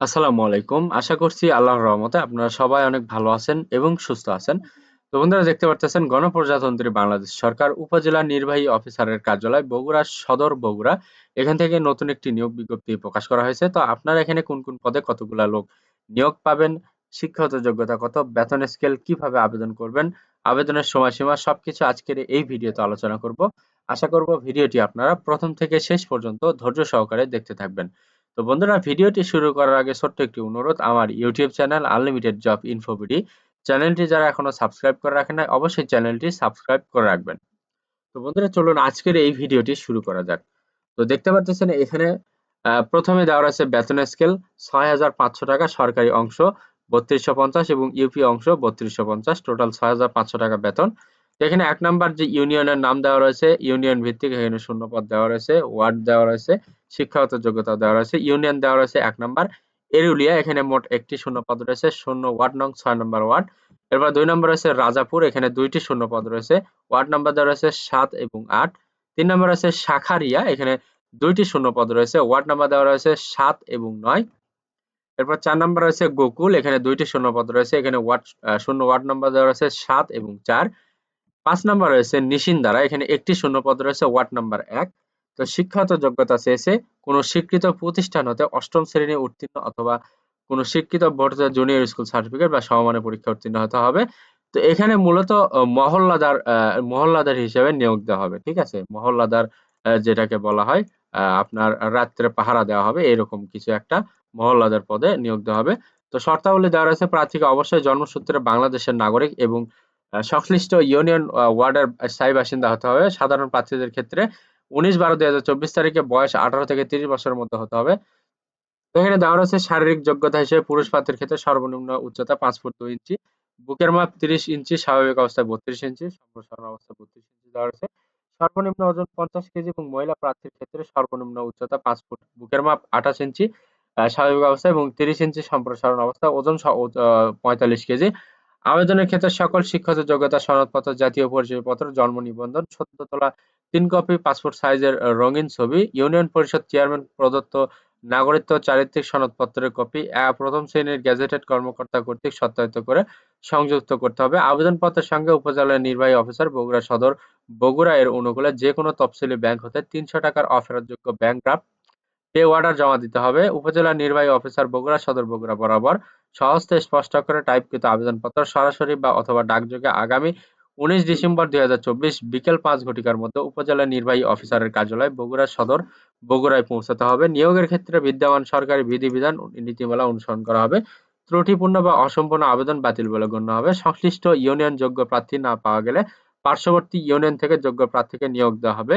আসসালামু আলাইকুম। আশা করছি আল্লাহর রহমতে আপনারা সবাই অনেক ভালো আছেন এবং সুস্থ আছেন। তো বন্ধুরা দেখতে পারতেছেন গণপ্রজাতন্ত্রী বাংলাদেশ সরকার উপজেলা নির্বাহী অফিসারের কার্যালয় বগুড়া সদর বগুড়া এখান থেকে নতুন একটি নিয়োগ বিজ্ঞপ্তি প্রকাশ করা হয়েছে। তো আপনারা এখানে কোন কোন পদে কতগুলা লোক নিয়োগ পাবেন, শিক্ষাগত যোগ্যতা কত, বেতন স্কেল কীভাবে আবেদন করবেন, আবেদনের সময়সীমা সবকিছু আজকের এই ভিডিওতে আলোচনা করব। আশা করব ভিডিওটি আপনারা প্রথম থেকে শেষ পর্যন্ত ধৈর্য সহকারে দেখতে থাকবেন। তো বন্ধুরা, ভিডিওটি শুরু করার আগে ছোট্ট একটি অনুরোধ। আমার YouTube channel unlimited job InfoBD চ্যানেলটি যারা এখনও সাবস্ক্রাইব করে রাখেন না অবশ্যই চ্যানেলটি সাবস্ক্রাইব করে রাখবেন। তো বন্ধুরা, চলুন আজকের এই ভিডিওটি শুরু করা যাক। তো দেখতে পাচ্ছেন এখানে প্রথমে দেওয়া রয়েছে বেতন স্কেল, ছয় হাজার পাঁচশো টাকা সরকারি অংশ, বত্রিশশো পঞ্চাশ এবং ইউপি অংশ, বত্রিশশো পঞ্চাশ। টোটাল ছয় হাজার পাঁচশো টাকা বেতন। এখানে এক নাম্বার যে ইউনিয়নের নাম দেওয়া রয়েছে, ইউনিয়ন ভিত্তিক এখানে শূন্য পদ দেওয়া রয়েছে, ওয়ার্ড দেওয়া রয়েছে। শিক্ষাগত যোগ্যতা দেওয়া রয়েছে ইউনিয়ন দেওয়া রয়েছে এক নম্বর। এরুলিয়া, এখানে মোট একটি শূন্য পদ রয়েছে, শূন্য ওয়ার্ড নং ছয় নম্বর ওয়ার্ড। এরপর দুই নম্বর রয়েছে রাজাপুর, এখানে দুইটি শূন্য পদ রয়েছে, ওয়ার্ড নাম্বার দেওয়া রয়েছে সাত এবং আট। তিন নম্বর রয়েছে শাখারিয়া, এখানে দুইটি শূন্য পদ রয়েছে, ওয়ার্ড নাম্বার দেওয়া রয়েছে সাত এবং নয়। এরপর চার নম্বর রয়েছে গোকুল, এখানে দুইটি শূন্য পদ রয়েছে, এখানে ওয়ার্ড শূন্য ওয়ার্ড নাম্বার দেওয়া রয়েছে সাত এবং চার। পাঁচ নম্বর রয়েছে নিশিন্দারা, এখানে একটি শূন্য পদ রয়েছে, ওয়ার্ড নাম্বার এক। তো শিক্ষাগত যোগ্যতা চেয়েছে কোন স্বীকৃত প্রতিষ্ঠান হতে অষ্টম শ্রেণি উত্তীর্ণ অথবা কোন শিক্ষিত বোর্ড জুনিয়র স্কুল সার্টিফিকেট বা সমমানের পরীক্ষা উত্তীর্ণ হতে হবে। তো এখানে মূলত মহল্লাদার মহল্লাদার হিসেবে নিয়োগ দেওয়া হবে, ঠিক আছে? মহল্লাদার যেটাকে বলা হয় আপনার রাত্রে পাহারা দেওয়া হবে, এরকম কিছু একটা মহল্লাদার পদে নিয়োগ দেওয়া হবে। তো শর্তাবলী দেওয়া রয়েছে, প্রার্থীকে অবশ্যই জন্মসূত্রে বাংলাদেশের নাগরিক এবং সংশ্লিষ্ট ইউনিয়ন ওয়ার্ডের স্থায়ী বাসিন্দা হতে হবে। সাধারণ প্রার্থীদের ক্ষেত্রে উনিশ বারো দুই হাজার চব্বিশ তারিখে বয়স আঠারো থেকে তিরিশ বছরের মধ্যে হতে হবে। এখানে দেওয়া রয়েছে শারীরিক যোগ্যতা হিসেবে পুরুষ প্রার্থীর ক্ষেত্রে সর্বনিম্ন উচ্চতা পাঁচ ফুট দুই ইঞ্চি, বুকের মাপ তিরিশ ইঞ্চি, স্বাভাবিক অবস্থায় বত্রিশ ইঞ্চি, সম্প্রসারণ অবস্থায় বত্রিশ ইঞ্চি দেওয়া রয়েছে। সর্বনিম্ন ওজন পঞ্চাশ কেজি এবং মহিলা প্রার্থীর ক্ষেত্রে সর্বনিম্ন উচ্চতা পাঁচ ফুট, বুকের মাপ আঠাশ ইঞ্চি স্বাভাবিক অবস্থা এবং তিরিশ ইঞ্চি, সম্প্রসারণ অবস্থা ওজন পঁয়তাল্লিশ কেজি। আবেদনের ক্ষেত্রে সকল শিক্ষাগত যোগ্যতা সনদপত্র, জাতীয় পরিচয়পত্র, জন্ম নিবন্ধন সত্য তোলা তিন কপি পাসপোর্ট সাইজের রঙিন ছবি। ইউনিয়ন পরিষদ চেয়ারম্যান প্রদত্ত নাগরিকত্ব চারিত্রিক সনদপত্রের কপি প্রথম শ্রেণির গ্যাজেটেড কর্মকর্তা কর্তৃক সত্যায়িত করে সংযুক্ত করতে হবে। আবেদনপত্রের সঙ্গে উপজেলার নির্বাহী অফিসার বগুড়া সদর, বগুড়া এর অনুকূলে যে কোনো তফসিলি ব্যাংক হতে তিনশো টাকার অফেরতযোগ্য ব্যাংক ড্রাফট পে অর্ডার জমা দিতে হবে। উপজেলা নির্বাহী অফিসার বগুড়া সদর, বগুড়া বরাবর সহজতে স্পষ্ট করে টাইপকৃত আবেদনপত্র সরাসরি বা অথবা ডাকযোগে আগামী উনিশ ডিসেম্বর দুই বিকেল পাঁচ ঘটিকার মধ্যে উপজেলা নির্বাহী অফিসারের কার্যালয় বগুড়া সদর বগুড়ায় পৌঁছাতে হবে। নিয়োগের ক্ষেত্রে বিদ্যমান সরকারি বিধিবিধান নীতিমালা অনুসরণ করা হবে। ত্রুটিপূর্ণ বা অসম্পূর্ণ আবেদন বাতিল বলে গণ্য হবে। সংশ্লিষ্ট ইউনিয়ন যোগ্য প্রার্থী না পাওয়া গেলে পার্শ্ববর্তী ইউনিয়ন থেকে যোগ্য প্রার্থীকে নিয়োগ দেওয়া হবে।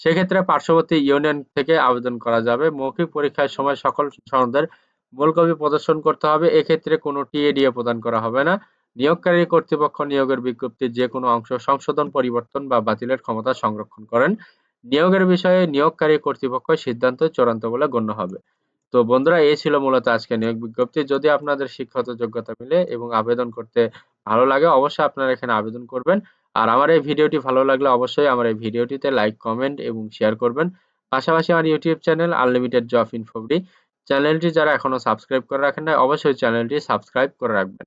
সেক্ষেত্রে পার্শ্ববর্তী ইউনিয়ন থেকে আবেদন করা যাবে। মৌখিক পরীক্ষার সময় সকল সনদের মূল কপি প্রদর্শন করতে হবে। এক্ষেত্রে কোনো টিএডিএ প্রদান করা হবে না। নিয়োগকারী কর্তৃপক্ষ নিয়োগের বিজ্ঞপ্তির যে কোনো অংশ সংশোধন, পরিবর্তন বা বাতিলের ক্ষমতা সংরক্ষণ করেন। নিয়োগের বিষয়ে নিয়োগকারী কর্তৃপক্ষ সিদ্ধান্ত চূড়ান্ত বলে গণ্য হবে। তো বন্ধুরা, এই ছিল মূলত আজকে নিয়োগ বিজ্ঞপ্তি। যদি আপনাদের শিক্ষাগত যোগ্যতা মিলে এবং আবেদন করতে ভালো লাগে, অবশ্যই আপনারা এখানে আবেদন করবেন। আর আমার এই ভিডিওটি ভালো লাগলে অবশ্যই আমার এই ভিডিওটিতে লাইক, কমেন্ট এবং শেয়ার করবেন। পাশাপাশি আমার YouTube channel unlimited job InfoBD চ্যানেলটি যারা এখনও সাবস্ক্রাইব করে রাখেন নাই, অবশ্যই চ্যানেলটি সাবস্ক্রাইব করে রাখবেন।